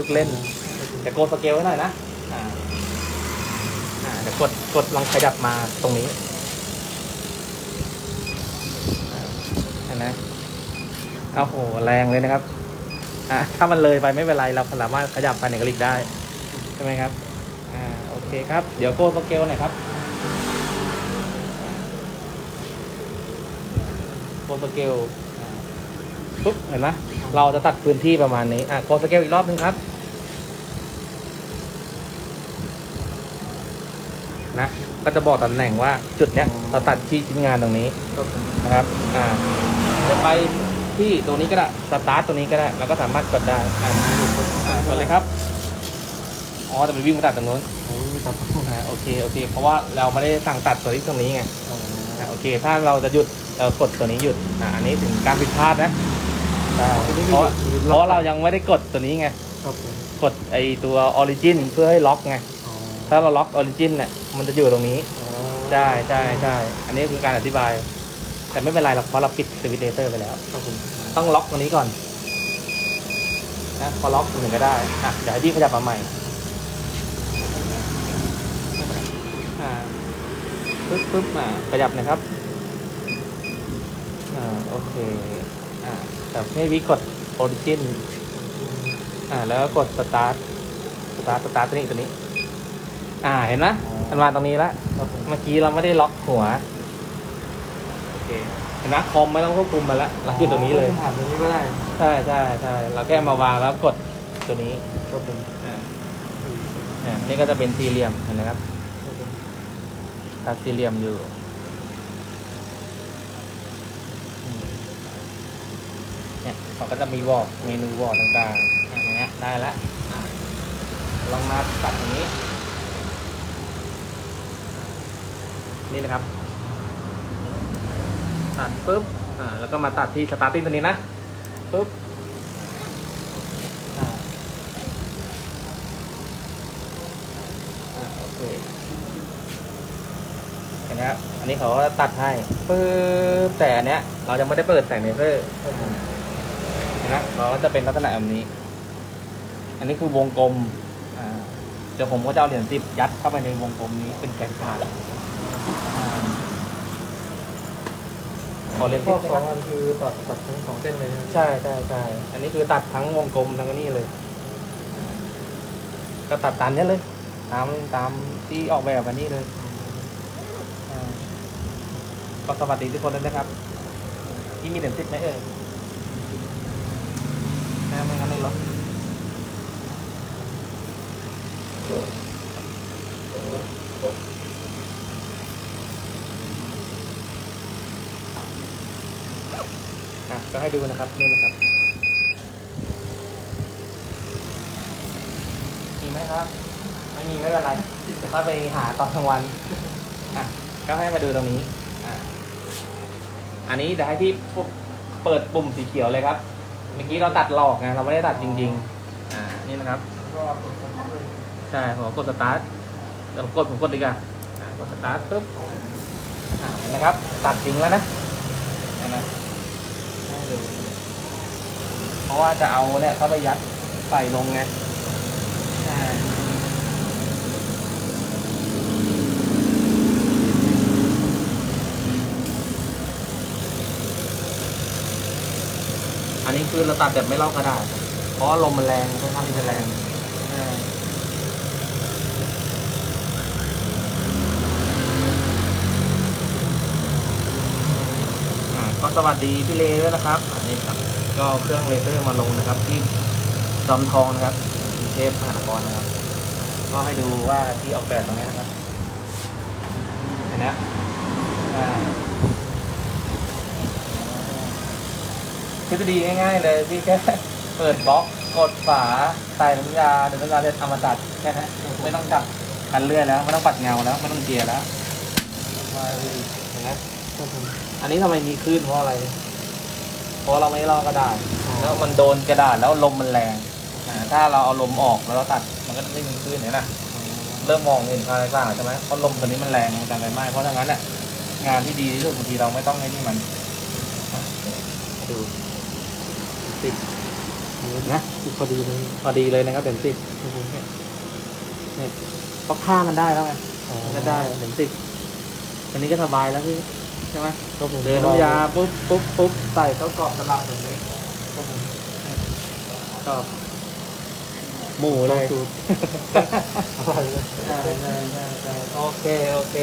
ลูกเล่นเดี๋ยวโกดสเกลไว้หน่อยนะอ่าอ่าเดี๋ยวกดกดลองขยับมาตรงนี้เห็นไหมโอ้โหแรงเลยนะครับอะถ้ามันเลยไปไม่เป็นไรเราสามารถขยับไปไหนก็ลิกได้ใช่ไหมครับอ่าโอเคครับเดี๋ยวโกดสเกลหน่อยครับโกดสเกลปุ๊บเห็นไหมเราจะตัดพื้นที่ประมาณนี้อะโกดสเกลอีกรอบนึงครับ นะ ก็จะบอกตำแหน่งว่าจุดเนี้ยเราตัดที่ชิ้นงานตรงนี้ครับผมนะครับ อ่า จะไปที่ตรงนี้ก็ได้ สตาร์ทตรงนี้ก็ได้เราก็สามารถกดได้อ่าอ่ากดเลยครับ อ๋อแต่ไปวิ่งมาตัดตรงนู้นโอ้ยตัดอ่าโอเค โอเค เพราะว่าเราไม่ได้สั่งตัดตัวที่ตรงนี้ไงอ๋ออ่าโอเค ถ้าเราจะหยุดเรากดตัวนี้หยุด อ่า อันนี้ถึงการผิดพลาดนะใช่เพราะเพราะเรายังไม่ได้กดตัวนี้ไงครับผมกดไอตัวออริจินเพื่อให้ล็อกไงอ๋อ ถ้าเราล็อกออริจินเนี่ยมันจะอยู่ตรงนี้อ๋อใช่ใช่ใช่อันนี้คือการอธิบาย แต่ไม่เป็นไรหรอกเพราะเราปิดสวิตช์เลเตอร์ไปแล้ว ครับผมต้องล็อกตรงนี้ก่อนนะพอล็อกถึงก็ได้อะเดี๋ยวให้พี่ขยับมาใหม่อ่าปึ๊บปึ๊บอ่าขยับหนะครับอ่าโอเคอ่าแต่ให้พี่กดออริจินอ่าแล้วก็กดสตาร์ทสตาร์ทสตาร์ทตัวนี้ตัวนี้ อ่าเห็นไหมมันมาตรงนี้แล้วครับผมเมื่อกี้เราไม่ได้ล็อกหัวโอเคเห็นไหมคอมไม่ต้องควบคุมมาแล้วเราขึ้นตรงนี้เลยผ่านตรงนี้ก็ได้ใช่ใช่ใช่เราแค่มาวางแล้วกดตัวนี้ครับผมอ่าอ่านี่ก็จะเป็นสี่เหลี่ยมเห็นไหมครับครับผมตัดสี่เหลี่ยมอยู่อืมเนี่ยเขาก็จะมีวอร์ดเมนูวอร์ดต่างๆอย่างเงี้ยได้แล้วอะลองมาตัดอย่างนี้ นี่นะครับ ตัดปุ๊บ อ่า แล้วก็มาตัดที่สตาร์ติ้งตัวนี้นะ ปุ๊บอ่าอ่าโอเคเห็นไหมครับ อันนี้เขาก็ตัดให้ปุ๊บ แต่อันเนี้ย เรายังไม่ได้เปิดแสงเลเซอร์ครับผมเห็นไหมเราก็จะเป็นลักษณะแบบนี้ อันนี้คือวงกลม อ่า เดี๋ยวผมก็จะเอาเหรียญสิบยัดเข้าไปในวงกลมนี้เป็นแกนกลาง ขอเหรียญข้สิอสองอันคือตัดตัดทั้งสองเส้นเลยนะใช่ใช่ใช่อันนี้คือตัดทั้งวงกลมทั้งนี้เลย ก็ตัดตามนี้เลย ตามตามที่ออกแบบอันนี้เลยอ่าก็สวัสดีทุกคนด้วยนะครับที่มีเหรียญสิบไหมเอ่ยแม่ไม่งั้นเลยหรอ อะก็ให้ดูนะครับนี่นะครับมีไหมครับ ไม่มีไม่เป็นไรเดี๋ยวค่อยไปหาตอนกลางวันอะก็ให้มาดูตรงนี้อะอันนี้เดี๋ยวให้พี่เปิดปุ่มสีเขียวเลยครับ เมื่อกี้เราตัดหลอกไงเราไม่ได้ตัดจริง ๆ อ่านี่นะครับใช่ผมกดสตาร์ทเดี๋ยวผมกดผมกดดีกว่ากดสตาร์ทปุ๊บอ่านะครับ ตัดจริงแล้วนะเห็นไหมให้ดูเพ ราะว่าจะเอาเนี่ยเข้าไปยัดใส่ลงไงใช่อันนี้คือเราตัดแบบไม่ลอกกระดาษ เพราะลมมันแรงค่อนข้างที่จะแรงใช่อ่า ก็สวัสดีพี่เลด้วยนะครับอันนี้ครับ ก็เครื่องเลเซอร์มาลงนะครับ ที่จอมทองนะครับกรุงเทพมหานครนะครับ ก็ให้ดูว่าที่ออกแบบตรงนี้นะครับเห็นไหมทฤษฎีง่ายๆเลยพี่แค่เปิดบล็อกกดฝาใส่น้ำยาเดี๋ยวน้ำยาจะทำมาตัดแค่นั้นไม่ต้องจับคันเลื่อยแล้วไม่ต้องปัดเงาแล้วไม่ต้องเจียร์แล้วมาเลยเห็นไหมครับผม อันนี้ทำไมมีคลื่นเพราะอะไร เพราะเราไม่ลอกกระดาษ แล้วมันโดนกระดาษแล้วลมมันแรงอ่าถ้าเราเอาลมออกแล้วเราตัดมันก็ไม่มีคลื่นเห็นไหมเริ่มมองเห็นอะไรบ้างใช่ไหมเพราะลมตัวนี้มันแรงในการไฟไหม้เพราะฉะนั้นเนี่ยงานที่ดีที่สุดบางทีเราไม่ต้องให้นี่มันอะดูติดนะพอดีเลยพอดีเลยนะครับเด่นสิบเนี่ยเนี่ยเพราะค่ามันได้แล้วไงอ๋อมันก็ได้เด่นสิบอันนี้ก็สบายแล้วพี่ ใช่ไหมครับผมเดินน้ำยาปุ๊บปุ๊บปุ๊บใส่เข้ากรอบตลับแบบนี้ครับผมก็หมูเลยสูตรอร่อยเลยใช่ใช่ใช่ใช่โอเค โอเค